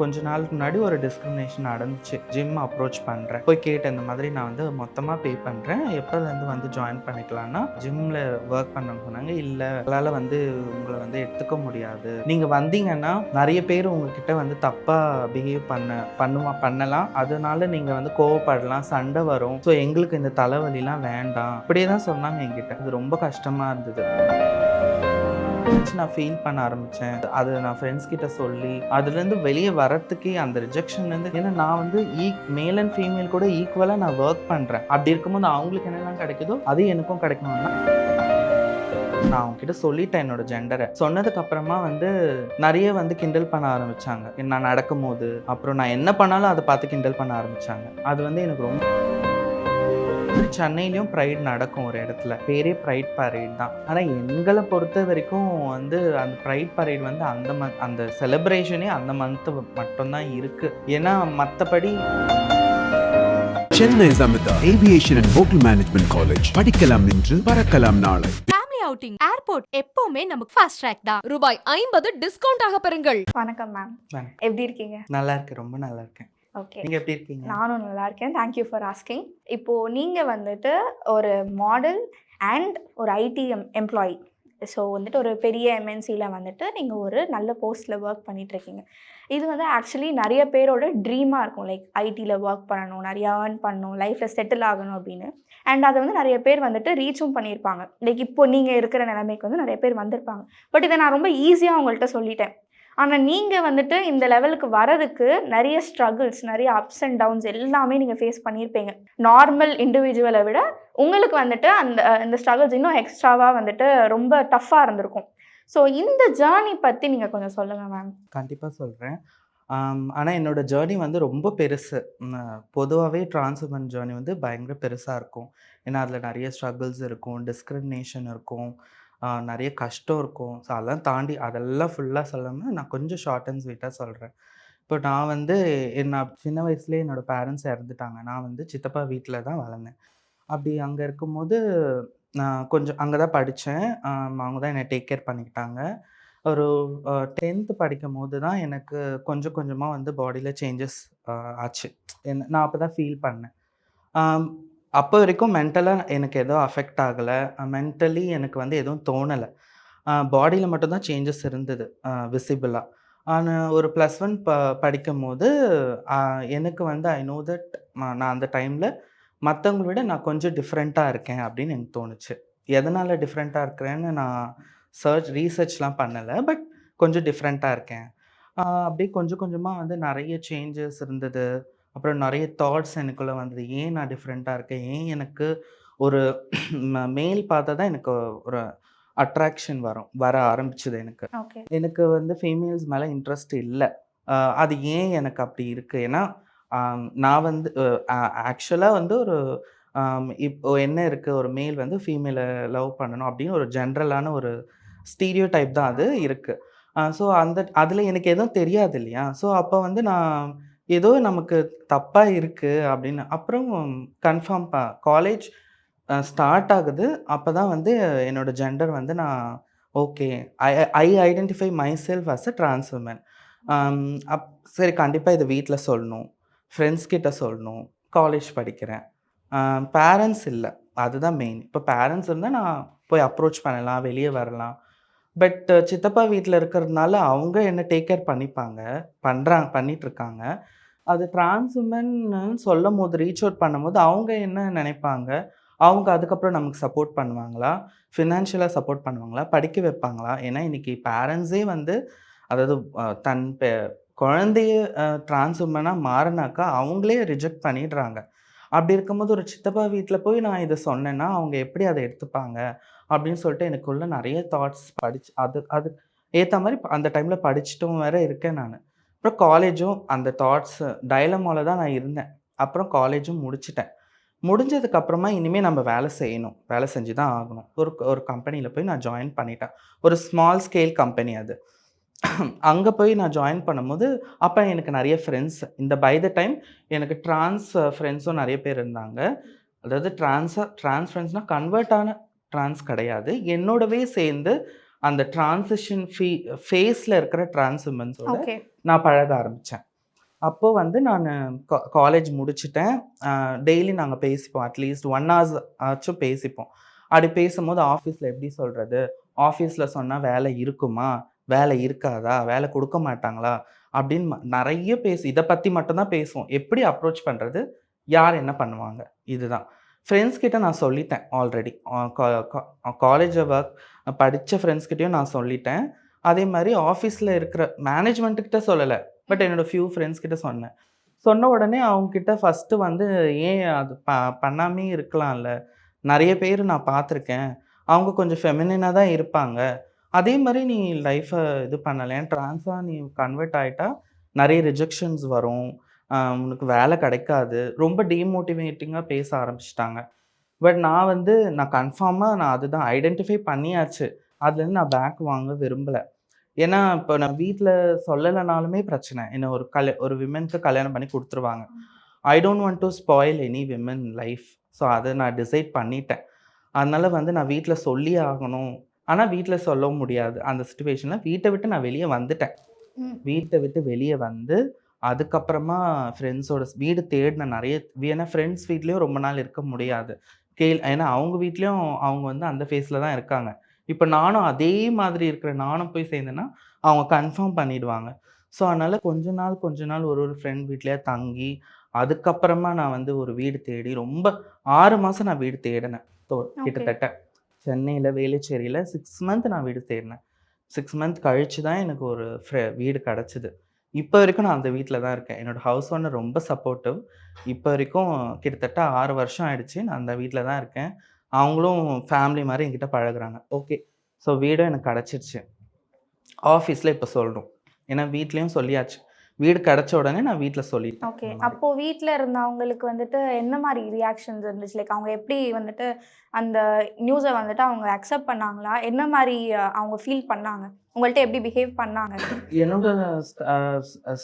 கொஞ்ச நாளுக்கு முன்னாடி ஒரு டிஸ்கிரிமினேஷன் நடந்துச்சு. ஜிம் அப்ரோச் பண்ணுறேன் போய் கேட்டேன் இந்த மாதிரி நான் வந்து மொத்தமாக பே பண்ணுறேன் எப்போலேருந்து வந்து ஜாயின் பண்ணிக்கலாம்னா ஜிம்மில் ஒர்க் பண்ணணும்னு சொன்னாங்க. இல்லை உங்களால் வந்து உங்களை வந்து எடுத்துக்க முடியாது. நீங்கள் வந்தீங்கன்னா நிறைய பேர் உங்ககிட்ட வந்து தப்பாக பிஹேவ் பண்ண பண்ணுவா பண்ணலாம். அதனால நீங்கள் வந்து கோவப்படலாம் சண்டை வரும். ஸோ எங்களுக்கு இந்த தலைவலிலாம் வேண்டாம். அப்படியே தான் சொன்னாங்க என்கிட்ட. இது ரொம்ப கஷ்டமாக இருந்தது. நினச்சி நான் ஃபீல் பண்ண ஆரம்பித்தேன் அது நான் ஃப்ரெண்ட்ஸ் கிட்ட சொல்லி அதுலேருந்து வெளியே வரத்துக்கே அந்த ரிஜெக்ஷன்லேருந்து ஏன்னா நான் வந்து ஈ மேல் அண்ட் ஃபீமேல் கூட ஈக்குவலாக நான் ஒர்க் பண்ணுறேன் அப்படி இருக்கும்போது அவங்களுக்கு என்னெல்லாம் கிடைக்குதோ அது எனக்கும் கிடைக்கணும்னா நான் அவங்ககிட்ட சொல்லிட்டேன் என்னோட ஜெண்டரை சொன்னதுக்கு அப்புறமா வந்து நிறைய வந்து கிண்டல் பண்ண ஆரம்பிச்சாங்க. நான் நடக்கும்போது அப்புறம் நான் என்ன பண்ணாலும் அதை பார்த்து கிண்டல் பண்ண ஆரம்பிச்சாங்க. அது வந்து எனக்கு ரொம்ப சென்னையிலயும் ப்ரைட் நடக்கும் ஒரு இடத்துல. பேரே ப்ரைட் பரேட் தான். ஆனால் எங்களை பொறுத்த வரைக்கும் வந்து அந்த ப்ரைட் பரேட் வந்து அந்த மந்த் அந்த செலிப்ரேஷனே அந்த மந்த் மட்டும்தான் இருக்கு. ஏன்னா மற்றபடி Chennai Amrita aviation and hotel management college படிக்கலாம் இன்று பறக்கலாம் நாளை. ஃபேமிலி அவுட்டிங் ஏர்போர்ட் எப்பவுமே நமக்கு ஃபாஸ்ட் ட்ராக் தான். ரூபாய் ஐம்பது டிஸ்கவுண்ட் ஆக பெறுங்கள். வணக்கம் மேம். எப்படி இருக்கீங்க? நல்லா இருக்கு ரொம்ப நல்லா இருக்கேன். ஓகே நீங்க எப்படி இருக்கீங்க? நானும் நல்லா இருக்கேன். தேங்க்யூ ஃபார் ஆஸ்கிங் இப்போ நீங்க வந்துட்டு ஒரு மாடல் அண்ட் ஒரு ஐடி எம்ப்ளாயி ஸோ வந்துட்டு ஒரு பெரிய எம்என்சியில் வந்துட்டு நீங்கள் ஒரு நல்ல போஸ்ட்டில் ஒர்க் பண்ணிட்டு இருக்கீங்க இது வந்து ஆக்சுவலி நிறைய பேரோட ட்ரீமாக இருக்கும். லைக் ஐடியில் ஒர்க் பண்ணணும் நிறையா ஏர்ன் பண்ணணும் லைஃப்பில் செட்டில் ஆகணும் அப்படின்னு. அண்ட் அதை வந்து நிறைய பேர் வந்துட்டு ரீச்சும் பண்ணியிருப்பாங்க லைக் இப்போ நீங்கள் இருக்கிற நிலைமைக்கு வந்து நிறைய பேர் வந்திருப்பாங்க. பட் இதை நான் ரொம்ப ஈஸியாக உங்கள்கிட்ட சொல்லிட்டேன். ஆனால் நீங்கள் வந்துட்டு இந்த லெவலுக்கு வரதுக்கு நிறைய ஸ்ட்ரகிள்ஸ் நிறைய அப்ஸ் அண்ட் டவுன்ஸ் எல்லாமே நீங்கள் ஃபேஸ் பண்ணியிருப்பீங்க நார்மல் இண்டிவிஜுவலை விட உங்களுக்கு வந்துட்டு அந்த இந்த ஸ்ட்ரகிள்ஸ் இன்னும் எக்ஸ்ட்ராவாக வந்துட்டு ரொம்ப டஃப்பாக இருந்திருக்கும். ஸோ இந்த ஜேர்னி பற்றி நீங்கள் கொஞ்சம் சொல்லுங்கள் மேம் கண்டிப்பாக சொல்கிறேன் ஆனால் என்னோட ஜேர்னி வந்து ரொம்ப பெருசு. பொதுவாகவே டிரான்ஸ்வுமன் ஜேர்னி வந்து பயங்கர பெருசாக இருக்கும். ஏன்னா அதில் நிறைய ஸ்ட்ரகிள்ஸ் இருக்கும் டிஸ்கிரிமினேஷன் இருக்கும். நிறைய கஷ்டம் இருக்கும். ஸோ அதெல்லாம் தாண்டி அதெல்லாம் ஃபுல்லாக சொல்லாமல் நான் கொஞ்சம் ஷார்ட் அண்ட் ஸ்வீட்டாக சொல்கிறேன் இப்போ நான் வந்து என்ன சின்ன வயசுலேயே என்னோடய பேரண்ட்ஸ் இறந்துட்டாங்க. நான் வந்து சித்தப்பா வீட்டில் தான் வளர்ந்தேன். அப்படி அங்கே இருக்கும்போது நான் கொஞ்சம் அங்கே தான் படித்தேன் அவங்க தான் என்னை டேக் கேர் பண்ணிக்கிட்டாங்க. ஒரு டென்த்து படிக்கும் போது தான் எனக்கு கொஞ்சம் கொஞ்சமாக வந்து பாடியில் சேஞ்சஸ் ஆச்சு. என்ன நான் அப்போ தான் ஃபீல் பண்ணேன் அப்போ வரைக்கும் மென்டலாக எனக்கு எதுவும் அஃபெக்ட் ஆகலை. மென்டலி எனக்கு வந்து எதுவும் தோணலை. பாடியில் மட்டும்தான் சேஞ்சஸ் இருந்தது. விசிபிளாக ஆனால் ஒரு ப்ளஸ் ஒன் ப படிக்கும் போது எனக்கு வந்து ஐ நோ தட் நான் அந்த டைமில் மற்றவங்கள விட நான் கொஞ்சம் டிஃப்ரெண்ட்டாக இருக்கேன் அப்படின்னு எனக்கு தோணுச்சு. எதனால் டிஃப்ரெண்ட்டாக இருக்கிறேன்னு நான் சர்ச் ரீசர்ச்லாம் பண்ணலை பட் கொஞ்சம் டிஃப்ரெண்ட்டாக இருக்கேன். அப்படியே கொஞ்சம் கொஞ்சமாக வந்து நிறைய சேஞ்சஸ் இருந்தது. அப்புறம் நிறைய தாட்ஸ் எனக்குள்ளே வந்தது. ஏன் நான் டிஃப்ரெண்ட்டாக இருக்கேன்? ஏன் எனக்கு ஒரு மேல் பார்த்தா தான் எனக்கு ஒரு அட்ராக்ஷன் வரும் வர ஆரம்பிச்சது எனக்கு. எனக்கு வந்து ஃபீமேல்ஸ் மேலே இன்ட்ரெஸ்ட் இல்லை. அது ஏன் எனக்கு அப்படி இருக்குது ஏன்னா நான் வந்து ஆக்சுவலாக வந்து ஒரு இப்போ என்ன இருக்குது ஒரு மேல் வந்து ஃபீமேலை லவ் பண்ணணும் அப்படின்னு ஒரு ஜென்ரலான ஒரு ஸ்டீரியோ டைப் தான் அது இருக்குது ஸோ அந்த அதில் எனக்கு எதுவும் தெரியாது இல்லையா? ஸோ அப்போ வந்து நான் ஏதோ நமக்கு தப்பாக இருக்குது அப்படின்னு. அப்புறம் கன்ஃபார்ம் ப காலேஜ் ஸ்டார்ட் ஆகுது. அப்போ தான் வந்து என்னோடய ஜெண்டர் வந்து நான் okay I I identify myself as a trans woman up சரி கண்டிப்பாக இதை வீட்டில் சொல்லணும். ஃப்ரெண்ட்ஸ் கிட்ட சொல்லணும். காலேஜ் படிக்கிறேன். பேரண்ட்ஸ் இல்லை. அதுதான் மெயின் இப்போ பேரண்ட்ஸ் இருந்தால் நான் போய் அப்ரோச் பண்ணலாம். வெளியே வரலாம். பட் சித்தப்பா வீட்டில் இருக்கிறதுனால அவங்க என்ன டேக் கேர் பண்ணிப்பாங்க. பண்ணுறாங்க பண்ணிகிட்ருக்காங்க அது trans சொல்லும் போது ரீச் அவுட் பண்ணும்போது அவங்க என்ன நினைப்பாங்க? அவங்க அதுக்கப்புறம் நமக்கு சப்போர்ட் பண்ணுவாங்களா? ஃபினான்ஷியலாக சப்போர்ட் பண்ணுவாங்களா? படிக்க வைப்பாங்களா? ஏன்னா இன்றைக்கி பேரண்ட்ஸே வந்து அதாவது தன் பெ குழந்தைய டிரான்ஸ் மாறினாக்கா அவங்களே ரிஜெக்ட் பண்ணிடுறாங்க. அப்படி இருக்கும்போது ஒரு சித்தப்பா வீட்டில் போய் நான் இதை சொன்னேன்னா அவங்க எப்படி அதை எடுத்துப்பாங்க? அப்படின்னு சொல்லிட்டு எனக்குள்ள நிறைய தாட்ஸ் படிச்சு அது அது ஏற்ற மாதிரி அந்த டைமில் படிச்சுட்டும் வேற இருக்கேன் நான். அப்புறம் காலேஜும் அந்த தாட்ஸ் டைலமாவில் தான் நான் இருந்தேன். அப்புறம் காலேஜும் முடிச்சிட்டேன். முடிஞ்சதுக்கப்புறமா இனிமேல் நம்ம வேலை செய்யணும். வேலை செஞ்சு தான் ஆகணும். ஒரு ஒரு கம்பெனியில் போய் நான் ஜாயின் பண்ணிட்டேன். ஒரு ஸ்மால் ஸ்கேல் கம்பெனி அது. அங்கே போய் நான் ஜாயின் பண்ணும்போது அப்போ எனக்கு நிறைய ஃப்ரெண்ட்ஸ் இந்த பை த டைம் எனக்கு ட்ரான்ஸ் ஃப்ரெண்ட்ஸும் நிறைய பேர் இருந்தாங்க. அதாவது ட்ரான்ஸாக ட்ரான்ஸ் ஃப்ரெண்ட்ஸ்னால் கன்வெர்ட் ஆன ட்ரான்ஸ் கிடையாது. என்னோடவே சேர்ந்து அந்த டிரான்சிஷன் ஃபீ ஃபேஸில் இருக்கிற டிரான்ஸ் உமன்ஸோட நான் பழக ஆரம்பித்தேன் அப்போ வந்து நான் காலேஜ் முடிச்சிட்டேன். டெய்லி நாங்கள் பேசிப்போம். அட்லீஸ்ட் ஒன் ஹவர்ஸ் ஆச்சும் பேசிப்போம். அப்படி பேசும்போது ஆஃபீஸில் எப்படி சொல்கிறது ஆஃபீஸில் சொன்னால் வேலை இருக்குமா? வேலை இருக்காதா? வேலை கொடுக்க மாட்டாங்களா? அப்படின்னு நிறைய பேசி இதை பற்றி மட்டும்தான் பேசுவோம். எப்படி அப்ரோச் பண்ணுறது யார் என்ன பண்ணுவாங்க? இதுதான். ஃப்ரெண்ட்ஸ் கிட்ட நான் சொல்லிட்டேன் ஆல்ரெடி காலேஜ் ஒர்க் படித்த ஃப்ரெண்ட்ஸ்கிட்டையும் நான் சொல்லிட்டேன். அதே மாதிரி ஆஃபீஸில் இருக்கிற மேனேஜ்மெண்ட்டுக்கிட்ட சொல்லலை பட் என்னோடய ஃபியூ ஃப்ரெண்ட்ஸ் கிட்ட சொன்னேன். சொன்ன உடனே அவங்கக்கிட்ட ஃபஸ்ட்டு வந்து ஏன் அது ப பண்ணாமே இருக்கலாம்ல? நிறைய பேர் நான் பார்த்துருக்கேன். அவங்க கொஞ்சம் ஃபெமினாக தான் இருப்பாங்க. அதே மாதிரி நீ லைஃப்பை இது பண்ணலை. ட்ரான்ஸாக நீ கன்வெர்ட் ஆகிட்டா நிறைய ரிஜெக்ஷன்ஸ் வரும். உனக்கு வேலை கிடைக்காது. ரொம்ப டீமோட்டிவேட்டிங்காக பேச ஆரம்பிச்சிட்டாங்க. பட் நான் வந்து நான் கன்ஃபார்மாக நான் அதுதான் ஐடென்டிஃபை பண்ணியாச்சு. அதுலேருந்து நான் பேக் வாங்க விரும்பலை. ஏன்னா இப்போ நான் வீட்டில் சொல்லலைனாலுமே பிரச்சனை. என்ன ஒரு கல்ய ஒரு விமனுக்கு கல்யாணம் பண்ணி கொடுத்துருவாங்க. I don't want to spoil any women life so அதை நான் டிசைட் பண்ணிட்டேன். அதனால வந்து நான் வீட்டில் சொல்லி ஆகணும். ஆனால் வீட்டில் சொல்ல முடியாது. அந்த சுச்சுவேஷனில் வீட்டை விட்டு நான் வெளியே வந்துட்டேன். வீட்டை விட்டு வெளியே வந்து அதுக்கப்புறமா ஃப்ரெண்ட்ஸோட வீடு தேடின நிறைய ஏன்னா ஃப்ரெண்ட்ஸ் வீட்லேயும் ரொம்ப நாள் இருக்க முடியாது. கேள் ஏன்னா அவங்க வீட்லேயும் அவங்க வந்து அந்த ஃபேஸில் தான் இருக்காங்க. இப்போ நானும் அதே மாதிரி இருக்கிற நானும் போய் சேர்ந்தேன்னா அவங்க கன்ஃபார்ம் பண்ணிடுவாங்க. ஸோ அதனால் கொஞ்ச நாள் கொஞ்ச நாள் ஒரு ஒரு ஃப்ரெண்ட் வீட்லேயே தங்கி அதுக்கப்புறமா நான் வந்து ஒரு வீடு தேடி ரொம்ப ஆறு மாதம் நான் வீடு தேடினேன். தோ- கிட்டத்தட்ட சென்னையில் வேலுச்சேரியில் சிக்ஸ் மந்த் நான் வீடு தேடினேன். சிக்ஸ் மந்த் கழிச்சு தான் எனக்கு ஒரு ஃப்ரெ வீடு கிடச்சிது. இப்போ வரைக்கும் நான் அந்த வீட்டில் தான் இருக்கேன். என்னோட ஹவுஸ் ஓனர் ரொம்ப சப்போர்ட்டிவ் இப்போ வரைக்கும் கிட்டத்தட்ட ஆறு வருஷம் ஆயிடுச்சு நான் அந்த வீட்டில் தான் இருக்கேன். அவங்களும் ஃபேமிலி மாதிரி என்கிட்ட பழகுறாங்க. ஓகே ஸோ வீடும் எனக்கு கிடச்சிருச்சு. ஆஃபீஸில் இப்போ சொல்லணும் ஏன்னா வீட்லேயும் சொல்லியாச்சு. வீடு கிடச்ச உடனே நான் வீட்டில் சொல்லிட்டேன். ஓகே. அப்போ வீட்ல இருந்தவங்களுக்கு வந்துட்டு என்ன மாதிரி ரியாக்ஷன்ஸ் இருந்துச்சு? லைக் அவங்க எப்படி வந்துட்டு அந்த நியூஸை வந்துட்டு அவங்க அக்செப்ட் பண்ணாங்களா? என்ன மாதிரி அவங்க ஃபீல் பண்ணாங்க? உங்கள்ட்ட எப்படி பிஹேவ் பண்ணாங்க? என்னோட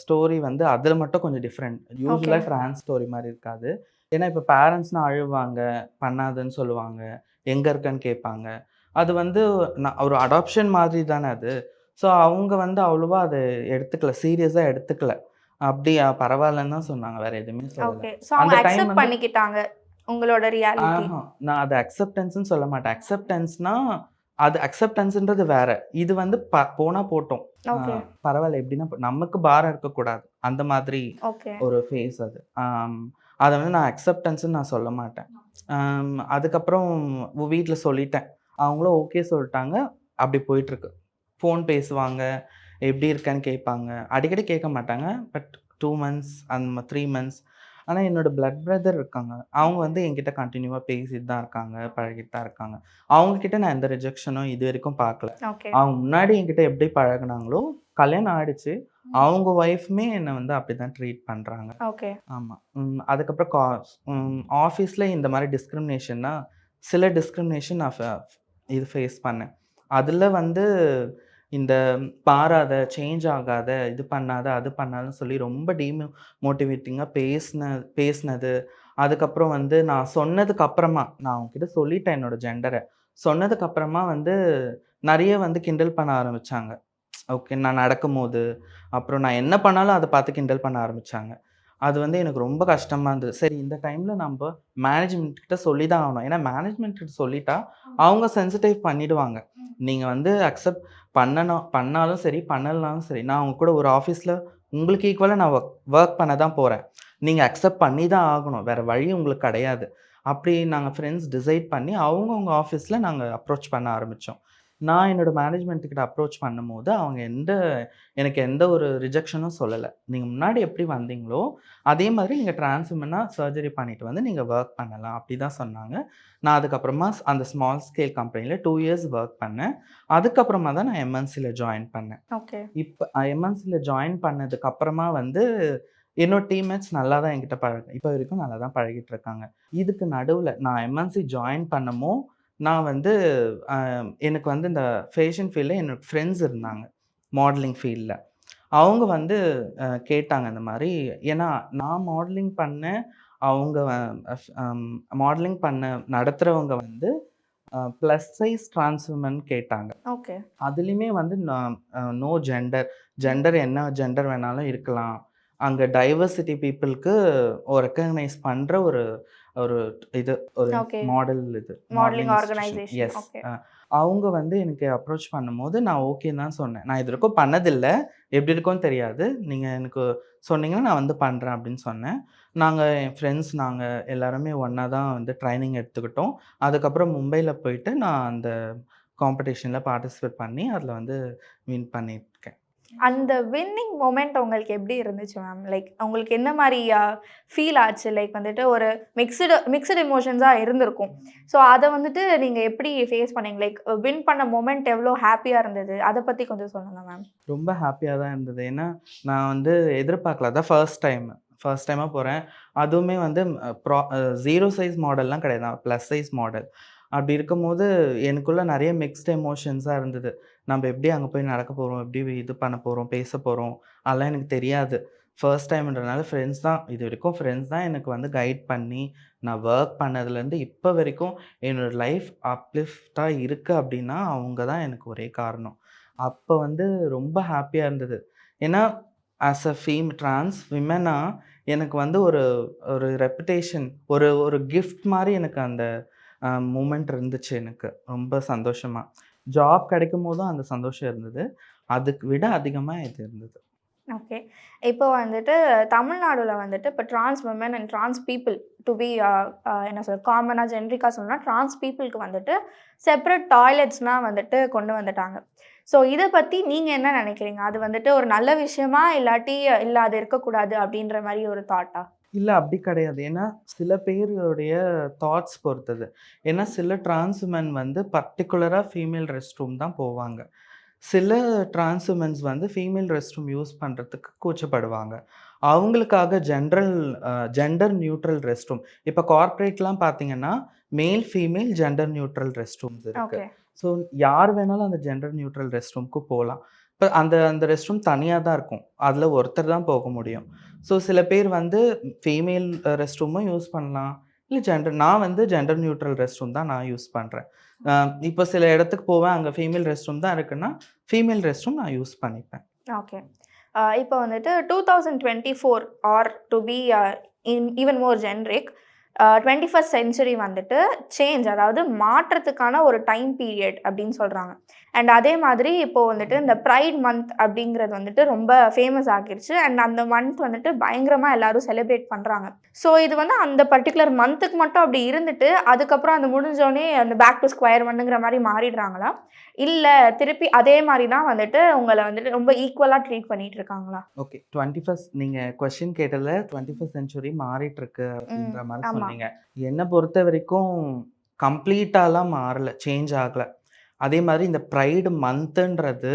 ஸ்டோரி வந்து அதில் மட்டும் கொஞ்சம் டிஃப்ரெண்ட் யூஸ்வலாக ட்ரான்ஸ் ஸ்டோரி மாதிரி இருக்காது. ஏன்னா இப்போ பேரண்ட்ஸ்னால் அழுவாங்க பண்ணாதுன்னு சொல்லுவாங்க. எங்கே இருக்கன்னு கேட்பாங்க. அது வந்து நான் ஒரு அடாப்ஷன் மாதிரி தானே அது. ஸோ அவங்க வந்து அவ்வளோவா அதை எடுத்துக்கல. சீரியஸாக எடுத்துக்கல. அப்படியா பரவாயில்லன்னு தான் சொன்னாங்க. வேற எதுவுமே சொல்லல. அந்த வந்து- பண்ணிக்கிட்டாங்க உங்களோட ரியாலிட்டி. நான் அது அக்செப்டன்ஸ்னு சொல்ல மாட்டேன். அக்செப்டன்ஸ்னா அது அக்செப்டன்ஸ்ன்றது வேற. இது வந்து ப போனா போட்டோம். பரவாயில்ல. எப்படின்னா நமக்கு பாரம் இருக்கக்கூடாது. அந்த மாதிரி ஒரு ஃபேஸ் அது. அதை வந்து நான் அக்செப்டன்ஸ்னு நான் சொல்ல மாட்டேன். அதுக்கப்புறம் வீட்டில் சொல்லிட்டேன். அவங்களும் ஓகே சொல்லிட்டாங்க. அப்படி போயிட்டுருக்கு. ஃபோன் பேசுவாங்க எப்படி இருக்கேன்னு கேட்பாங்க. அடிக்கடி கேட்க மாட்டாங்க. பட் டூ மந்த்ஸ் அந்த த்ரீ மந்த்ஸ் ஆனால் என்னோட பிளட் பிரதர் இருக்காங்க. அவங்க வந்து என்கிட்ட கண்டினியூவாக பேசிட்டு தான் இருக்காங்க பழகிட்டு தான் இருக்காங்க. அவங்கக்கிட்ட நான் எந்த ரிஜெக்ஷனும் இது வரைக்கும் பார்க்கல. அவங்க முன்னாடி என்கிட்ட எப்படி பழகுனாங்களோ கல்யாணம் ஆயிடுச்சு. அவங்க ஒய்ஃப்மே என்னை வந்து அப்படி தான் ட்ரீட் பண்ணுறாங்க ஓகே. ஆமாம் அதுக்கப்புறம் கா ஆஃபீஸில் இந்த மாதிரி டிஸ்கிரிமினேஷன்னா சில டிஸ்கிரிமினேஷன் நான் இது ஃபேஸ் பண்ணேன். அதில் வந்து இந்த பாராத சேஞ்ச் ஆகாத இது பண்ணாத அது பண்ணாதன்னு சொல்லி ரொம்ப டீமோ மோட்டிவேட்டிங்காக பேசின பேசினது. அதுக்கப்புறம் வந்து நான் சொன்னதுக்கு அப்புறமா நான் அவங்ககிட்ட சொல்லிட்டேன் என்னோட ஜெண்டரை சொன்னதுக்கு அப்புறமா வந்து நிறைய வந்து கிண்டல் பண்ண ஆரம்பிச்சாங்க. ஓகே நான் நடக்கும்போது அப்புறம் நான் என்ன பண்ணாலும் அதை பார்த்து கிண்டல் பண்ண ஆரம்பிச்சாங்க. அது வந்து எனக்கு ரொம்ப கஷ்டமாக இருந்தது. சரி இந்த டைமில் நம்ம மேனேஜ்மெண்ட் கிட்ட சொல்லி தான் ஆகணும். ஏன்னா மேனேஜ்மெண்ட் கிட்ட சொல்லிட்டா அவங்க சென்சிட்டிவ் பண்ணிடுவாங்க. நீங்கள் வந்து அக்செப்ட் பண்ணணும் பண்ணாலும் சரி பண்ணலனாலும் சரி நான் அவங்க கூட ஒரு ஆஃபீஸில் உங்களுக்கு ஈக்குவலாக நான் ஒர்க் ஒர்க் பண்ண தான் போகிறேன் நீங்கள் அக்செப்ட் பண்ணி தான் ஆகணும். வேறு வழி உங்களுக்கு கிடையாது. அப்படி நாங்கள் ஃப்ரெண்ட்ஸ் டிசைட் பண்ணி அவங்கவுங்க ஆஃபீஸில் நாங்கள் அப்ரோச் பண்ண ஆரம்பித்தோம் நான் என்னோட மேனேஜ்மெண்ட் கிட்ட அப்ரோச் பண்ணும்போது அவங்க எந்த எனக்கு எந்த ஒரு ரிஜெக்ஷனும் சொல்லலை. நீங்கள் முன்னாடி எப்படி வந்தீங்களோ அதே மாதிரி நீங்கள் டிரான்ஸ்வுமனாக சர்ஜரி பண்ணிட்டு வந்து நீங்கள் ஒர்க் பண்ணலாம். அப்படி தான் சொன்னாங்க. நான் அதுக்கப்புறமா அந்த ஸ்மால் ஸ்கேல் கம்பெனியில் டூ இயர்ஸ் ஒர்க் பண்ணேன். அதுக்கப்புறமா தான் நான் எம்என்சியில் ஜாயின் பண்ணேன். ஓகே. இப்போ எம்என்சியில் ஜாயின் பண்ணதுக்கு அப்புறமா வந்து என்னோட டீம்மேட்ஸ் நல்லா தான் என்கிட்ட பழக இப்போ வரைக்கும் நல்லா தான் பழகிட்டு இருக்காங்க. இதுக்கு நடுவில் நான் எம்என்சி ஜாயின் பண்ணமோ நான் வந்து எனக்கு வந்து இந்த ஃபேஷன் ஃபீல்டில் என்னோட ஃப்ரெண்ட்ஸ் இருந்தாங்க. மாடலிங் ஃபீல்டில் அவங்க வந்து கேட்டாங்க இந்த மாதிரி. ஏன்னா நான் மாடலிங் பண்ண அவங்க மாடலிங் பண்ண நடத்துகிறவங்க வந்து ப்ளஸ் சைஸ் ட்ரான்ஸ் உமன் கேட்டாங்க. ஓகே. அதுலேயுமே வந்து நோ ஜெண்டர் ஜெண்டர் என்ன ஜெண்டர் வேணாலும் இருக்கலாம். அங்கே டைவர்சிட்டி பீப்புளுக்கு ரெக்கக்னைஸ் பண்ணுற ஒரு ஒரு இது ஒரு. மாடல் இது மாடலிங் ஆர்கனைசேஷன் எஸ் அவங்க வந்து எனக்கு அப்ரோச் பண்ணும்போது நான் ஓகே தான் சொன்னேன். நான் இது வரைக்கும் பண்ணதில்லை. எப்படி இருக்கும்னு தெரியாது. நீங்கள் எனக்கு சொன்னீங்கன்னா நான் வந்து பண்ணுறேன் அப்படின்னு சொன்னேன். நாங்கள் என் ஃப்ரெண்ட்ஸ் நாங்கள் எல்லாருமே ஒன்றா தான் வந்து ட்ரைனிங் எடுத்துக்கிட்டோம். அதுக்கப்புறம் மும்பையில் போயிட்டு நான் அந்த காம்படிஷனில் பார்ட்டிசிபேட் பண்ணி அதில் வந்து வின் பண்ணியிருக்கேன். அந்த வின்னிங் மொமெண்ட் உங்களுக்கு எப்படி இருந்துச்சு மேம் லைக் உங்களுக்கு என்ன மாதிரி ஃபீல் ஆச்சு? லைக் வந்துட்டு ஒரு மிக்சடு மிக்சடு எமோஷன்ஸாக இருந்திருக்கும். ஸோ அதை வந்துட்டு நீங்கள் எப்படி ஃபேஸ் பண்ணீங்க? லைக் வின் பண்ண மொமெண்ட் எவ்வளோ ஹாப்பியாக இருந்தது? அதை பற்றி கொஞ்சம் சொல்லுங்கள் மேம் ரொம்ப ஹாப்பியாக தான் இருந்தது. ஏன்னா நான் வந்து எதிர்பார்க்கல. தான் ஃபர்ஸ்ட் டைம் ஃபர்ஸ்ட் டைமாக போகிறேன் அதுவுமே வந்து ப்ரா ஜீரோ சைஸ் மாடல்லாம் கிடையாது. ப்ளஸ் சைஸ் மாடல் அப்படி இருக்கும்போது எனக்குள்ளே நிறைய மிக்ஸ்டு எமோஷன்ஸாக இருந்தது. நம்ம எப்படி அங்கே போய் நடக்க போகிறோம் எப்படி இது பண்ண போகிறோம் பேச போகிறோம் அதெல்லாம் எனக்கு தெரியாது. ஃபர்ஸ்ட் டைம்ன்றனால ஃப்ரெண்ட்ஸ் தான் இது வரைக்கும் ஃப்ரெண்ட்ஸ் தான் எனக்கு வந்து கைட் பண்ணி நான் ஒர்க் பண்ணதுலேருந்து இப்போ வரைக்கும் என்னோடய லைஃப் அப்லிஃப்டாக இருக்குது அப்படின்னா அவங்க தான் எனக்கு ஒரே காரணம். அப்போ வந்து ரொம்ப ஹாப்பியாக இருந்தது. ஏன்னா ஆஸ் அ ஃபீம் ட்ரான்ஸ் விமனாக எனக்கு வந்து ஒரு ஒரு ரெப்புடேஷன் ஒரு ஒரு கிஃப்ட் மாதிரி எனக்கு அந்த மூமெண்ட் இருந்துச்சு எனக்கு. ரொம்ப சந்தோஷமாக ஜாப் கிடைக்கும் போதும் அந்த சந்தோஷம் இருந்தது. அதுக்கு விட அதிகமாக இது இருந்தது. ஓகே. இப்போ வந்துட்டு தமிழ்நாடுல வந்துட்டு இப்போ trans woman and trans people to be என்ன சொல்ற காமனாக ஜென்ரிக்காக சொல்லணும்னா டிரான்ஸ் பீப்புளுக்கு வந்துட்டு செப்பரேட் டாய்லெட்ஸ்னால் வந்துட்டு கொண்டு வந்துட்டாங்க. ஸோ இதை பற்றி நீங்கள் என்ன நினைக்கிறீங்க? அது வந்துட்டு ஒரு நல்ல விஷயமா இல்லாட்டி இல்லை அது இருக்கக்கூடாது அப்படின்ற மாதிரி ஒரு தாட்டா இல்லை அப்படி கிடையாது. ஏன்னா சில பேருடைய தாட்ஸ் பொறுத்தது. ஏன்னா சில டிரான்ஸ்மென் வந்து பர்டிகுலராக ஃபீமேல் ரெஸ்ட் ரூம் தான் போவாங்க. சில டிரான்ஸ்மென்ஸ் வந்து ஃபீமேல் ரெஸ்ட் ரூம் யூஸ் பண்ணுறதுக்கு கூச்சப்படுவாங்க. அவங்களுக்காக general gender neutral restroom இப்போ கார்ப்பரேட்லாம் பார்த்தீங்கன்னா male female gender neutral restrooms இருக்கு. ஓகே. ஸோ யார் வேணாலும் அந்த ஜெண்டர் நியூட்ரல் ரெஸ்ட் ரூம்க்கு போகலாம் இப்போ அந்த அந்த ரெஸ்ட் ரூம் தனியாக தான் இருக்கும். அதில் ஒருத்தர் தான் போக முடியும். ஸோ சில பேர் வந்து ஃபீமேல் ரெஸ்ட் ரூமும் யூஸ் பண்ணலாம். இல்லை ஜெண்டர் நான் வந்து ஜெண்டர் நியூட்ரல் ரெஸ்ட் ரூம் தான் நான் யூஸ் பண்ணுறேன் இப்போ சில இடத்துக்கு போவேன் அங்கே ஃபீமேல் ரெஸ்ட் ரூம் தான் இருக்குன்னா ஃபீமேல் ரெஸ்ட் ரூம் நான் யூஸ் பண்ணிப்பேன். ஓகே இப்போ வந்துட்டு two thousand twenty four are to be in even more generic twenty first century வந்துட்டு சேஞ்ச் அதாவது மாற்றத்துக்கான ஒரு டைம் பீரியட் அப்படின்னு சொல்கிறாங்க அண்ட் அதே மாதிரி இப்போ வந்துட்டு இந்த ப்ரைட் மந்த் அப்படிங்கிறது வந்துட்டு ரொம்ப ஃபேமஸ் ஆகிருச்சு அண்ட் அந்த மந்த் வந்துட்டு பயங்கரமாக எல்லாரும் செலிப்ரேட் பண்ணுறாங்க ஸோ இது வந்து அந்த பர்டிகுலர் மந்த்துக்கு மட்டும் அப்படி இருந்துட்டு அதுக்கப்புறம் அது முடிஞ்சோடனே அந்த பேக் டு ஸ்கொயர் ஒன்னுங்கிற மாதிரி மாறிடுறாங்களா? இல்லை திருப்பி அதே மாதிரி தான் வந்துட்டு உங்களை வந்துட்டு ரொம்ப ஈக்குவலாக ட்ரீட் பண்ணிட்டு இருக்காங்களா? ஓகே டுவெண்ட்டி ஃபஸ்ட் நீங்கள் கொஷின் கேட்டதில் டுவெண்ட்டி ஃபஸ்ட் சென்ச்சுரி மாறிட்டு இருக்கு அப்படின்ற மாதிரி. சொன்னீங்க. என்னை பொறுத்த வரைக்கும் கம்ப்ளீட்டாலாம் மாறல சேஞ்ச் ஆகலை. அதே மாதிரி இந்த ப்ரைடு மந்த்துன்றது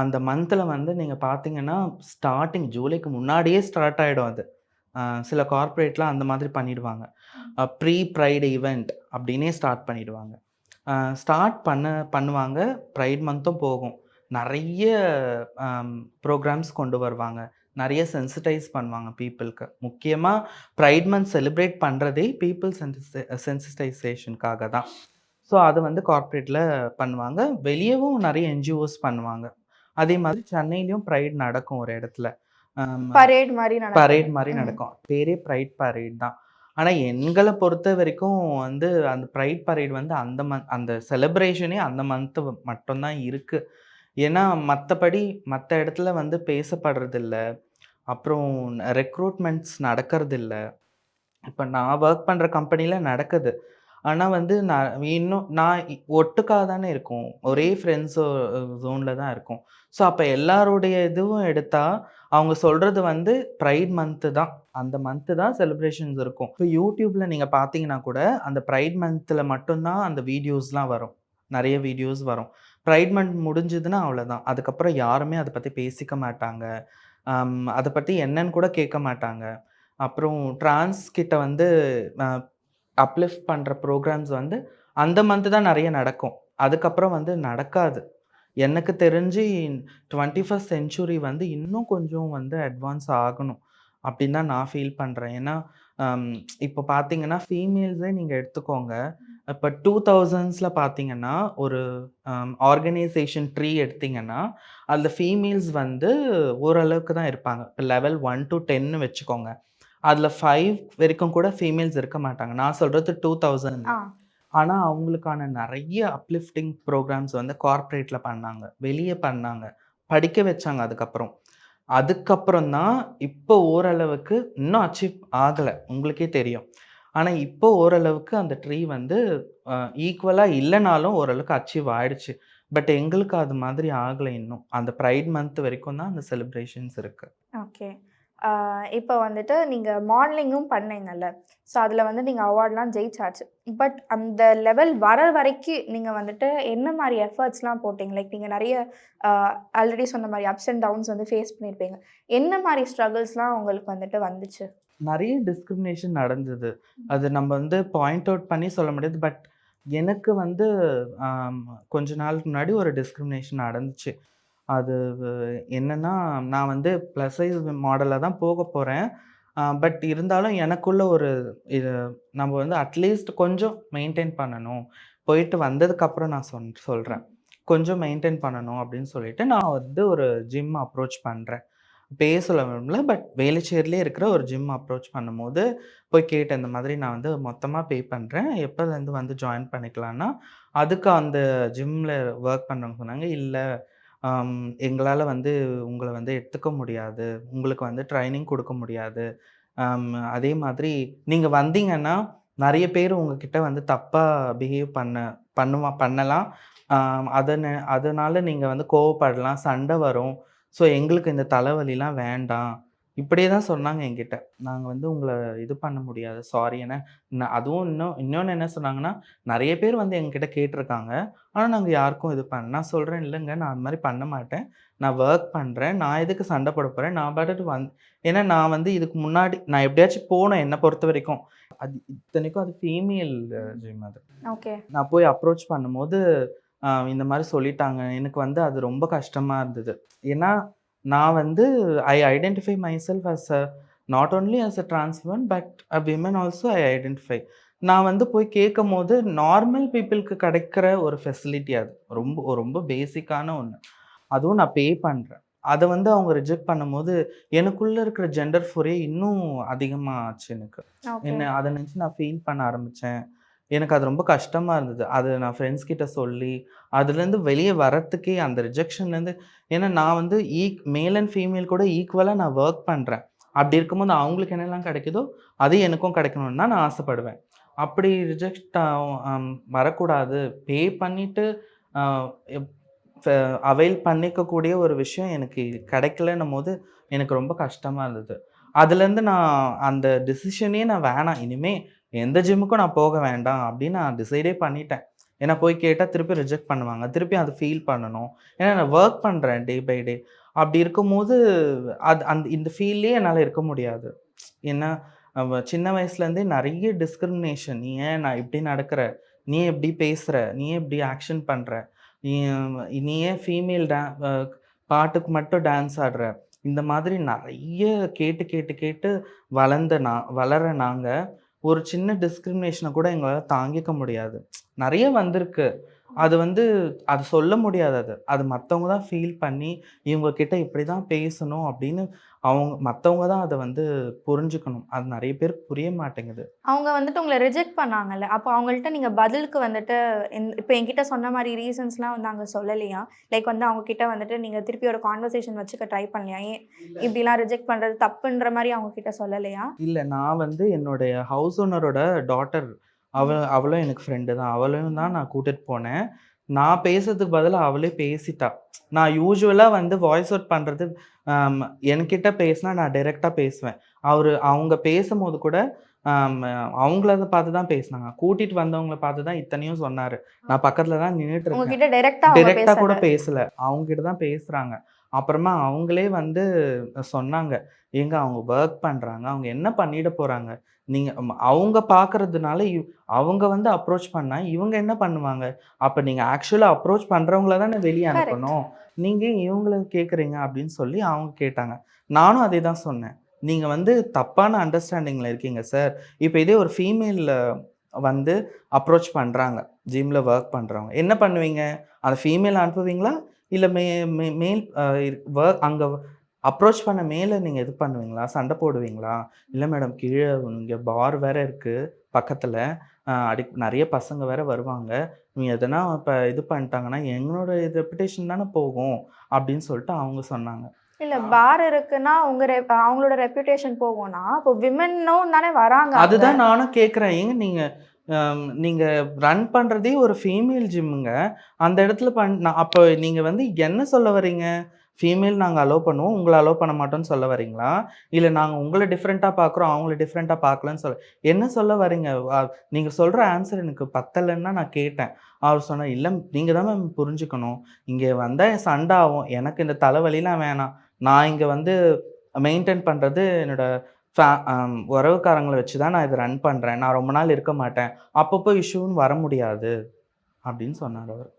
அந்த மந்தில் வந்து நீங்கள் பார்த்தீங்கன்னா ஸ்டார்டிங் ஜூலைக்கு முன்னாடியே ஸ்டார்ட் ஆகிடும் அது. சில கார்ப்பரேட்லாம் அந்த மாதிரி பண்ணிடுவாங்க. ப்ரீ ப்ரைடு ஈவெண்ட் அப்படின்னே ஸ்டார்ட் பண்ணிடுவாங்க. ஸ்டார்ட் பண்ண பண்ணுவாங்க. ப்ரைட் மந்த்தும் போகும். நிறைய ப்ரோக்ராம்ஸ் கொண்டு வருவாங்க. நிறைய சென்சிட்டைஸ் பண்ணுவாங்க பீப்புளுக்கு முக்கியமாக ப்ரைட் மந்த் செலிப்ரேட் பண்ணுறதே பீப்புள் சென்சிட்டைசேஷனுக்காக தான். ஸோ அது வந்து கார்ப்பரேட்டில் பண்ணுவாங்க. வெளியவும் நிறைய என்ஜிஓஸ் பண்ணுவாங்க. அதே மாதிரி சென்னையிலையும் ப்ரைட் நடக்கும் ஒரு இடத்துல. பரேட் மாதிரி நடக்கும். பரேட் மாதிரி. நடக்கும். பேரே ப்ரைட் பரேட் தான். ஆனால் எங்களை பொறுத்த வரைக்கும் வந்து அந்த ப்ரைட் பரேட் வந்து அந்த மந்த் அந்த செலிப்ரேஷனே அந்த மந்த்து மட்டும்தான் இருக்குது ஏன்னா மற்றபடி மற்ற இடத்துல வந்து பேசப்படுறதில்ல. அப்புறம் ரெக்ரூட்மெண்ட்ஸ் நடக்கிறதில்ல. இப்போ நான் ஒர்க் பண்ணுற கம்பெனியில் நடக்குது. ஆனால் வந்து நான் இன்னும் நான் ஒட்டுக்காக தானே இருக்கும். ஒரே ஃப்ரெண்ட்ஸோ ஜோனில் தான் இருக்கும். ஸோ அப்போ எல்லாருடைய இதுவும் எடுத்தால் அவங்க சொல்கிறது வந்து ப்ரைட் மந்த்து தான். அந்த மந்த்து தான் செலிப்ரேஷன்ஸ் இருக்கும். இப்போ யூடியூப்பில் நீங்கள் பார்த்தீங்கன்னா கூட அந்த ப்ரைட் மந்த்தில் மட்டும்தான் அந்த வீடியோஸ்லாம் வரும். நிறைய வீடியோஸ் வரும். ப்ரைட் மந்த் முடிஞ்சதுன்னா அவ்வளோதான் அதுக்கப்புறம் யாருமே அதை பற்றி பேசிக்க மாட்டாங்க. அதை பற்றி என்னன்னு கூட கேட்க மாட்டாங்க. அப்புறம் ட்ரான்ஸ் கிட்ட வந்து அப்லிஃப்ட் பண்ணுற ப்ரோக்ராம்ஸ் வந்து அந்த மந்த்து தான் நிறைய நடக்கும் அதுக்கப்புறம் வந்து நடக்காது எனக்கு தெரிஞ்சு டுவெண்ட்டி ஃபஸ்ட் செஞ்சுரி வந்து இன்னும் கொஞ்சம் வந்து அட்வான்ஸ் ஆகணும் அப்படின்னு தான் நான் ஃபீல் பண்ணுறேன் ஏன்னா இப்போ பார்த்தீங்கன்னா ஃபீமேல்ஸே நீங்கள் எடுத்துக்கோங்க இப்போ 2000ஸ்ல பார்த்தீங்கன்னா, ஒரு ஆர்கனைசேஷன் ட்ரீ எடுத்தீங்கன்னா, அந்த ஃபீமேல்ஸ் வந்து ஓரளவுக்கு தான் இருப்பாங்க. இப்போ லெவல் ஒன் டூ 10ன்னு வச்சுக்கோங்க. அதில 5 வரைக்கும் கூட ஃபீமேல்ஸ் இருக்க மாட்டாங்க. நான் சொல்றது 2000 ஆ. ஆனா, அவங்களுக்கான நெறைய அப்லிஃப்டிங் ப்ரோகிராம்ஸ் வந்து கார்ப்பரேட்ல பண்ணாங்க. வெளிய பண்ணாங்க. படிக்க வச்சாங்க அதுக்கப்புறம். அதுக்கப்புறம் தான் இப்போ ஓரளவுக்கு இன்னும் அச்சீவ் ஆகல. உங்களுக்கே தெரியும். ஆனா, இப்போ ஓரளவுக்கு அந்த ட்ரீ வந்து அ ஈக்குவலா இல்லனாலும் ஓரளவுக்கு அச்சீவ் ஆயிடுச்சு. பட் எங்களுக்கு அது மாதிரி ஆகல இன்னும். அந்த பிரைட் மந்த் வரைக்கும் தான் அந்த செலிப்ரேஷன்ஸ் இருக்கு. ஓகே. இப்போ வந்துட்டு நீங்க மாடலிங்கும் பண்ணீங்கல்ல. ஸோ அதில வந்து நீங்க அவார்ட்லாம் ஜெயிச்சாச்சு. பட் அந்த லெவல் வர வரைக்கு நீங்க வந்துட்டு என்ன மாரி எஃபர்ட்ஸ்லாம் போட்டீங்க? லைக் நீங்க நெறைய ஆல்ரெடி சொன்ன மாரி அப்ஸ் அண்ட் டவுன்ஸ் வந்து ஃபேஸ் பண்ணியிருப்பீங்க. என்ன மாரி ஸ்ட்ரகிள்ஸ்லாம் உங்களுக்கு வந்துட்டு வந்துச்சு? நெறைய டிஸ்கிரிமினேஷன் நடந்தது. அது நம்ம வந்து பாயிண்ட் அவுட் பண்ணி சொல்ல முடியாது. பட் எனக்கு வந்து கொஞ்ச நாளுக்கு முன்னாடி ஒரு டிஸ்கிரிமினேஷன் நடந்துச்சு. அது என்னென்னா நான் வந்து ப்ளஸ் சைஸ் மாடலில் தான் போக போகிறேன் பட் இருந்தாலும் எனக்குள்ள ஒரு இது நம்ம வந்து அட்லீஸ்ட் கொஞ்சம் மெயின்டைன் பண்ணணும். போயிட்டு வந்ததுக்கப்புறம் நான் சொன் சொல்கிறேன் கொஞ்சம் மெயின்டெயின் பண்ணணும் அப்படின்னு சொல்லிட்டு, நான் வந்து ஒரு ஜிம் அப்ரோச் பண்ணுறேன் பேச சொல்ல விரும்பல. பட் வேலைச்சேர்லேயே இருக்கிற ஒரு ஜிம் அப்ரோச் பண்ணும்போது, போய் கேட்டேன். இந்த மாதிரி நான் வந்து மொத்தமாக பே பண்ணுறேன் எப்போலேருந்து வந்து ஜாயின் பண்ணிக்கலான்னா, அதுக்கு அந்த ஜிம்மில் ஒர்க் பண்ணுறவங்க சொன்னாங்க, இல்லை எங்களால் வந்து உங்களை வந்து எடுத்துக்க முடியாது. உங்களுக்கு வந்து ட்ரைனிங் கொடுக்க முடியாது. அதே மாதிரி நீங்கள் வந்தீங்கன்னா, நிறைய பேர் உங்ககிட்ட வந்து தப்பாக பிஹேவ் பண்ண பண்ணுவா பண்ணலாம். அதன அதனால் நீங்கள் வந்து கோவப்படலாம். சண்டை வரும். ஸோ எங்களுக்கு இந்த தலைவலிலாம் வேண்டாம்." இப்படியே தான் சொன்னாங்க என்கிட்ட. "நாங்க வந்து உங்கள இது பண்ண முடியாது. சாரி." ந அதுவும் இன்னும் இன்னொன்னு என்ன சொன்னாங்கன்னா, "நெறைய பேர் வந்து எங்ககிட்ட கேட்டுருக்காங்க. ஆனா நாங்க யாருக்கும் இது பண்ண" நான் சொல்றேன், "இல்லங்க நான் அந்த மாரி பண்ண மாட்டேன். நான் வொர்க் பண்றேன். நான் எதுக்கு சண்டை போட போறேன்? நான் பாட்டுக்கு வந்" ஏன்னா நான் வந்து இதுக்கு முன்னாடி நான் எப்படியாச்சும் போணும் என்ன பொறுத்தவரைக்கும். அது இத்தனைக்கும் அது ஃபீமேல் ஜிம் அது. ஓகே. நான் போய் அப்ரோச் பண்ணும்போது, இந்த மாரி சொல்லிட்டாங்க. எனக்கு வந்து அது ரொம்ப கஷ்டமா இருந்தது. ஏன்னா, நான் வந்து I identify myself as a not only as a trans woman but a women also I identify. நான் வந்து போய் கேட்கும்போது, நார்மல் பீப்பிள்க்கு கிடைக்கிற ஒரு ஃபெசிலிட்டி அது. ரொம்ப ரொம்ப பேசிக்கான ஒண்ணு. அதுவும் நான் பே பண்றேன். அத வந்து அவங்க ரிஜெக்ட் பண்ணும்போது, எனக்குள்ள இருக்கிற ஜெண்டர் ஃபோரியா இன்னும் அதிகமா ஆச்சு எனக்கு. என்ன அத நினைச்சு நான் ஃபீல் பண்ண ஆரம்பிச்சேன். எனக்கு அது ரொம்ப கஷ்டமாக இருந்தது. அது நான் ஃப்ரெண்ட்ஸ் கிட்ட சொல்லி, அதுலேருந்து வெளியே வரத்துக்கே அந்த ரிஜெக்ஷன்லேருந்து ஏன்னா நான் வந்து ஈக் மேல் அண்ட் ஃபீமேல் கூட ஈக்குவலாக நான் ஒர்க் பண்ணுறேன் அப்படி இருக்கும்போது அவங்களுக்கு என்னெல்லாம் கிடைக்குதோ, அது எனக்கும் கிடைக்கணும்னு தான் நான் ஆசைப்படுவேன். அப்படி ரிஜெக்ட் வரக்கூடாது. பே பண்ணிவிட்டு அவைல் பண்ணிக்கக்கூடிய ஒரு விஷயம் எனக்கு கிடைக்கலன்னும் போது எனக்கு ரொம்ப கஷ்டமாக இருந்தது. அதுலேருந்து நான் அந்த டிசிஷனே நான் வேணாம். இனிமேல் எந்த ஜிம்முக்கும் நான் போக வேண்டாம் அப்படின்னு நான் டிசைடே பண்ணிட்டேன். ஏன்னா போய் கேட்டால் திருப்பி ரிஜெக்ட் பண்ணுவாங்க. திருப்பி அதை ஃபீல் பண்ணணும். ஏன்னா நான் ஒர்க் பண்ணுறேன் டே பை டே. அப்படி இருக்கும்போது, அது அந்த இந்த ஃபீல்லே என்னால் இருக்க முடியாது. ஏன்னா, சின்ன வயசுலேருந்தே நிறைய டிஸ்கிரிமினேஷன். "நீ ஏன் நான் இப்படி நடக்கிற? நீ எப்படி இப்படி நீ எப்படி இப்படி ஆக்ஷன் பண்ணுற நீ நீ ஏன் ஃபீமேல் டே பாட்டுக்கு மட்டும் டான்ஸ் ஆடுற?" இந்த மாதிரி நிறைய கேட்டு கேட்டு கேட்டு வளர்ந்த நான் வளர நாங்கள் ஒரு சின்ன டிஸ்கிரிமினேஷனை கூட எங்களால் தாங்கிக்க முடியாது. நிறைய வந்திருக்கு. அது வந்து அது சொல்ல முடியாது அது. அது மற்றவங்க தான் ஃபீல் பண்ணி, இவங்கக்கிட்ட இப்படி தான் பேசணும் அப்படின்னு அவங்க மத்தவங்க தான் அத வந்து புரிஞ்சுக்கணும். அது நெறைய பேருக்கு புரிய மாட்டேங்குது. அவங்க வந்துட்டு உங்கள ரிஜெக்ட் பண்ணாங்கல்ல. அப்போ அவங்கள்ட்ட நீங்க பதிலுக்கு வந்துட்டு இந் இப்ப என்கிட்ட சொன்ன மாரி ரீசன்ஸ்லாம் வந்து அங்க சொல்லலையா? லைக் வந்து அவங்க கிட்ட வந்துட்டு நீங்க திருப்பி ஒரு கான்வர்சேஷன் வச்சுக்க ட்ரை பண்ணலையா? ஏன் இப்படிலாம் ரிஜெக்ட் பண்றது தப்புன்ற மாரி அவங்க கிட்ட சொல்லலையா? இல்ல நான் வந்து என்னுடைய ஹவுஸ் ஓனரோட டாட்டர் அவ அவளும் எனக்கு ஃப்ரெண்டு தான். அவளையும் தான் நான் கூட்டிட்டு போனேன். நான் பேசுறதுக்கு பதிலா அவளே பேசிட்டா. நான் யூசுவலா வந்து வாய்ஸ் அவுட் பண்றது அம் என்கிட்ட பேசினா நான் டைரக்ட்டா பேசுவேன். அவரு அவங்க பேசும்போது கூட அவங்கள பார்த்து தான் பேசினாங்க. கூட்டிட்டு வந்தவங்கள பார்த்து தான் இத்தனையும் சொன்னாரு. நான் பக்கத்துல தான் நின்னுட்டு இருக்கேன். டைரக்ட்டா கூட பேசல. அவங்க கிட்ட தான் பேசுறாங்க. அப்புறமா அவங்களே வந்து சொன்னாங்க. "ஏங்க அவங்க வொர்க் பண்றாங்க. அவங்க என்ன பண்ணிட போறாங்க? நீங்க ம் அவங்க பார்க்கறதுனால அவங்க வந்து அப்ரோச் பண்ணா, இவங்க என்ன பண்ணுவாங்க? அப்ப நீங்க ஆக்சுவலா அப்ரோச் பண்றவங்கள தானே வெளிய. அனுப்பணும். நீங்க ஏன் இவங்கள கேட்குறீங்க?" அப்படின்னு சொல்லி அவங்க கேட்டாங்க. நானும் அதே தான் சொன்னேன். "நீங்க வந்து தப்பான அண்டர்ஸ்டாண்டிங்ல இருக்கீங்க சார். இப்ப இதே ஒரு ஃபீமேல் வந்து அப்ரோச் பண்ணுறாங்க ஜிம்மில் ஒர்க் பண்ணுறவங்க என்ன பண்ணுவீங்க அந்த ஃபீமேல் அனுப்புவீங்களா இல்லை மே மே மேல் ஒர்க் அங்கே அப்ரோச் பண்ண மேலே நீங்கள் இது பண்ணுவீங்களா? சண்டை போடுவீங்களா? இல்லை மேடம் கீழே இங்கே பார் வேற இருக்குது பக்கத்தில். அடி நிறைய பசங்க வேற வருவாங்க. நீங்கள் எதனா இப்போ இது பண்ணிட்டாங்கன்னா எங்களோட ரெப்புடேஷன் தானே போகும் அப்படின்னு சொல்லிட்டு அவங்க சொன்னாங்க. இல்ல பார் இருக்குன்னா re- அவங்களோட ரெப்யூட்டேஷன் போகும்னா இப்போ விமனும் தானே வராங்க. அதுதான் நானும் கேட்குறேன் ஏங்க நீங்கள் நீங்கள் ரன் பண்ணுறதே ஒரு ஃபீமேல் ஜிம்முங்க அந்த இடத்துல பண் அப்போ நீங்கள் வந்து என்ன சொல்ல வரீங்க ஃபீமேல் நாங்கள் அலோவ் பண்ணுவோம். உங்களை அலோவ் பண்ண மாட்டோம்னு சொல்ல வரீங்களா? இல்லை நாங்கள் உங்களை டிஃப்ரெண்ட்டாக பார்க்குறோம் அவங்கள டிஃப்ரெண்ட்டாக பார்க்கலன்னு சொல்ல என்ன சொல்ல வரீங்க? நீங்கள் சொல்கிற ஆன்சர் எனக்கு பத்தலைன்னா நான் கேட்டேன். அவர் சொன்னால் இல்லை நீங்கள் தான் மேம் புரிஞ்சுக்கணும். இங்கே வந்தால் சண்டை ஆகும். எனக்கு இந்த தலைவலிலாம் வேணாம். நான் இங்கே வந்து மெயின்டைன் பண்ணுறது என்னோட ஃபே உறவுக்காரங்களை வச்சு தான் நான் இதை ரன் பண்ணுறேன் நான் ரொம்ப நாள் இருக்க மாட்டேன். அப்பப்போ இஷ்யூன்னு வர முடியாது. அப்படின்னு சொன்னார் அவர்.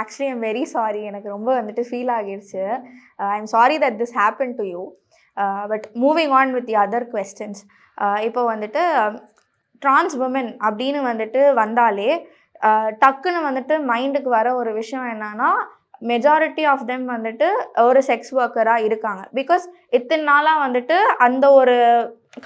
ஆக்சுவலி ஐம் வெரி சாரி எனக்கு ரொம்ப வந்துட்டு ஃபீல் ஆகிடுச்சு. I'm sorry that this happen to you but moving on with the other questions இப்போ வந்துட்டு um, ட்ரான்ஸ் உமன் அப்படின்னு வந்துட்டு வந்தாலே uh, டக்குன்னு வந்துட்டு மைண்டுக்கு வர ஒரு விஷயம் என்னன்னா மெஜாரிட்டி ஆஃப் தெம் வந்துட்டு ஒரு செக்ஸ் ஒர்க்கராக இருக்காங்க. பிகாஸ் இத்தனை நாளாக வந்துட்டு அந்த ஒரு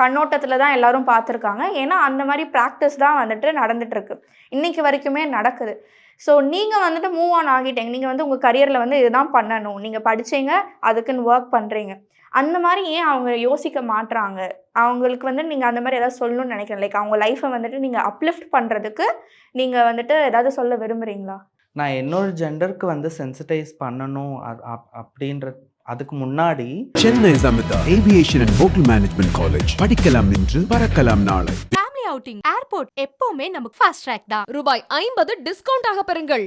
கண்ணோட்டத்தில் தான் எல்லாரும் பார்த்துருக்காங்க. ஏன்னா அந்த மாதிரி ப்ராக்டிஸ் தான் வந்துட்டு நடந்துகிட்ருக்கு இன்றைக்கி வரைக்குமே நடக்குது. ஸோ நீங்கள் வந்துட்டு மூவ் ஆன் ஆகிட்டீங்க. நீங்கள் வந்து உங்கள் கரியரில் வந்து இதுதான் பண்ணணும். நீங்கள் படிச்சீங்க அதுக்குன்னு ஒர்க் பண்ணுறீங்க அந்த மாதிரி ஏன் அவங்க யோசிக்க மாட்றாங்க? அவங்களுக்கு வந்து நீங்கள் அந்த மாதிரி ஏதாவது சொல்லணும்னு நினைக்கிறேன். லைக் அவங்க லைஃப்பை வந்துட்டு நீங்கள் அப்லிஃப்ட் பண்ணுறதுக்கு நீங்கள் வந்துட்டு ஏதாவது சொல்ல விரும்புகிறீங்களா நான் என்னோட ஜெண்டருக்கு வந்து சென்சிட்டைஸ் பண்ணணும். அப்படின்ற அதுக்கு முன்னாடி Chennai Samitha aviation and hotel management college படிக்கலாம் இன்று பறக்கலாம் நாளை. ஃபேமிலி அவுட்டிங் ஏர்போர்ட் எப்பவுமே நமக்கு ஃபாஸ்ட் ட்ராக் தான். ரூபாய் ஐம்பது டிஸ்கவுண்ட் ஆக பெறுங்கள்.